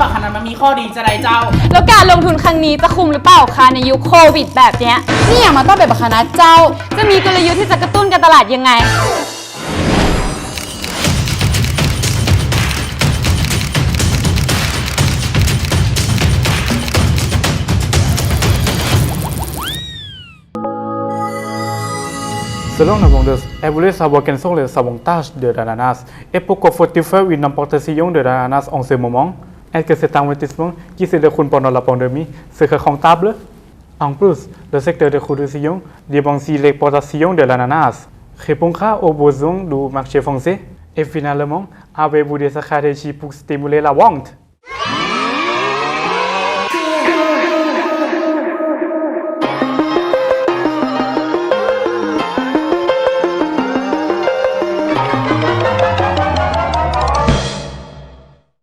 ปล่าคะนั้มันมีข้อดีจะไรเจ้า แล้วการลงทุนครั้งนี้จะคุ้มหรือเปล่าคะในยุคโควิด แบบนี้นี่อย่ามาต้องแบบคณะเจ้า จะมีกลยุทธ์ที่จะกระตุ้นการตลาดยังไงสลองนวงเดสเอเวอร์เรสต์สาวเกนส่งเลยซาวงตาชเดอร์ดานาสเอปุกโกฟอร์ติเฟอร์วินนัมปอร์เตซิยงเดอร์ดานาสองเซมมอง Est-ce que cet investissement qui se déroule pendant la pandémie sera comptable? En plus, le secteur de production dépend l'exportation de l'ananas répondra aux besoins du marché français. Et finalement, avez-vous des stratégies pour stimuler la vente